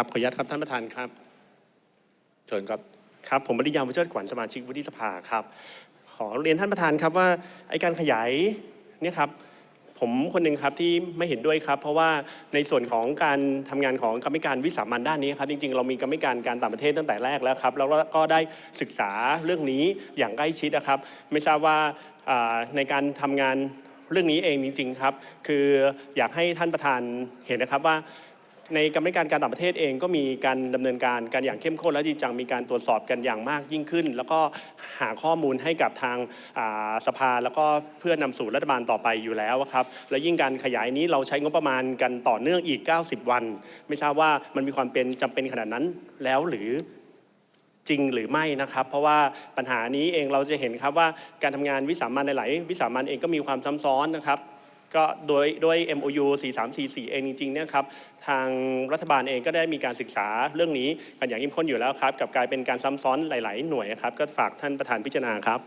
ครับขออนุญาตครับท่านประธานครับ เชิญครับครับผมบริยามวิเชิดขวัญสมาชิกวุฒิสภาครับ ขอเรียนท่านประธานครับว่าไอการขยายเนี่ยครับผมคนหนึ่งครับที่ไม่เห็นด้วยครับ เพราะว่าในส่วนของการทำงานของกรรมการวิสามันด้านนี้ครับจริงๆ เรามีกรรมการการต่างประเทศตั้งแต่แรกแล้วครับแล้วก็ได้ศึกษาเรื่องนี้อย่างใกล้ชิดนะครับ ไม่ทราบว่าอ่าในการทำงานเรื่องนี้เองจริง ๆ ครับ คืออยากให้ท่านประธานเห็นนะครับว่า ในกรรมการการต่างประเทศเองก็มีการดำเนินการกันอย่างเข้มข้นและจริงจังมีการตรวจสอบกันอย่างมากยิ่งขึ้น แล้วก็หาข้อมูลให้กับทางาสภาแล้วก็เพื่อนำสู่รัฐบาลต่อไปอยู่แล้วครับและยิ่งการขยายนี้เราใช้งบประมาณกันต่อเนื่องอีก 90 วัน ไม่ทราบว่ามันมีความเป็นจำเป็นขนาดนั้นแล้วหรือจริงหรือไม่นะครับ เพราะว่าปัญหานี้เองเราจะเห็นครับว่าการทำงานวิสามันหลายๆวิสามันเองก็มีความซ้ำซ้อนนะครับ ก็โดยด้วย MOU 4344เองจริงๆเนี่ยครับทางรัฐบาลเองก็ได้มีการศึกษาเรื่องนี้กันอย่างยิ่มข้นอยู่แล้วครับกับกลายเป็นการซ้ำซ้อนหลาย ๆ หน่วยครับก็ฝากท่านประธานพิจารณาครับ